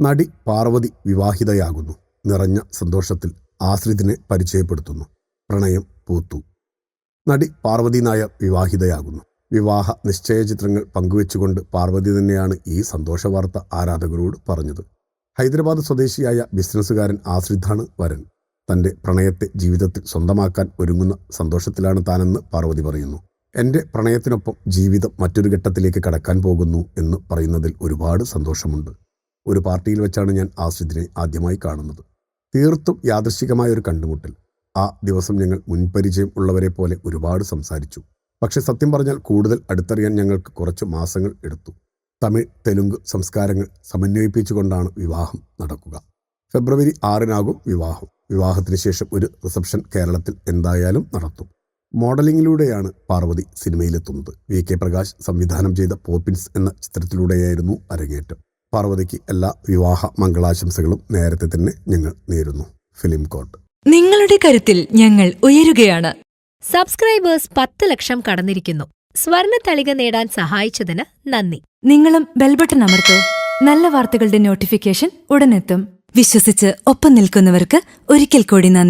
നടി പാർവതി വിവാഹിതയാകുന്നു. നിറഞ്ഞ സന്തോഷത്തിൽ ആശ്രിതിനെ പരിചയപ്പെടുത്തുന്നു. പ്രണയം പൂത്തു. നടി പാർവതി നായർ വിവാഹിതയാകുന്നു. വിവാഹ നിശ്ചയ ചിത്രങ്ങൾ പങ്കുവെച്ചുകൊണ്ട് പാർവതി തന്നെയാണ് ഈ സന്തോഷ വാർത്ത ആരാധകരോട് പറഞ്ഞത്. ഹൈദരാബാദ് സ്വദേശിയായ ബിസിനസ്സുകാരൻ ആശ്രിതാണ് വരൻ. തന്റെ പ്രണയത്തെ ജീവിതത്തിൽ സ്വന്തമാക്കാൻ ഒരുങ്ങുന്ന സന്തോഷത്തിലാണ് താനെന്ന് പാർവതി പറയുന്നു. എന്റെ പ്രണയത്തിനൊപ്പം ജീവിതം മറ്റൊരു ഘട്ടത്തിലേക്ക് കടക്കാൻ പോകുന്നു എന്ന് പറയുന്നതിൽ ഒരുപാട് സന്തോഷമുണ്ട്. ഒരു പാർട്ടിയിൽ വെച്ചാണ് ഞാൻ ആസ്വിദിനെ ആദ്യമായി കാണുന്നത്. തീർത്തും യാദൃശികമായ ഒരു കണ്ടുമുട്ടൽ. ആ ദിവസം ഞങ്ങൾ മുൻപരിചയം ഉള്ളവരെ പോലെ ഒരുപാട് സംസാരിച്ചു. പക്ഷെ സത്യം പറഞ്ഞാൽ കൂടുതൽ അടുത്തറിയാൻ ഞങ്ങൾക്ക് കുറച്ച് മാസങ്ങൾ എടുത്തു. തമിഴ് തെലുങ്ക് സംസ്കാരങ്ങൾ സമന്വയിപ്പിച്ചുകൊണ്ടാണ് വിവാഹം നടക്കുക. ഫെബ്രുവരി ആറിനാകും വിവാഹം. വിവാഹത്തിന് ശേഷം ഒരു റിസപ്ഷൻ കേരളത്തിൽ എന്തായാലും നടത്തും. മോഡലിംഗിലൂടെയാണ് പാർവതി സിനിമയിലെത്തുന്നത്. വി കെ പ്രകാശ് സംവിധാനം ചെയ്ത പോപ്പിൻസ് എന്ന ചിത്രത്തിലൂടെയായിരുന്നു അരങ്ങേറ്റം. പാർവതിക്ക് എല്ലാ വിവാഹ മംഗളാശംസകളും നേരത്തെ തന്നെ ഞങ്ങൾ നേരുന്നു. ഫിലിം കോട്ട് നിങ്ങളുടെ കരുത്തിൽ ഞങ്ങൾ ഉയരുകയാണ്. സബ്സ്ക്രൈബേഴ്സ് പത്ത് ലക്ഷം കടന്നിരിക്കുന്നു. സ്വർണ തളിക നേടാൻ സഹായിച്ചതിന് നന്ദി. നിങ്ങളും ബെൽബട്ടൺ അമർത്തോ. നല്ല വാർത്തകളുടെ നോട്ടിഫിക്കേഷൻ ഉടനെത്തും. വിശ്വസിച്ച് ഒപ്പം നിൽക്കുന്നവർക്ക് ഒരിക്കൽ കൂടി നന്ദി.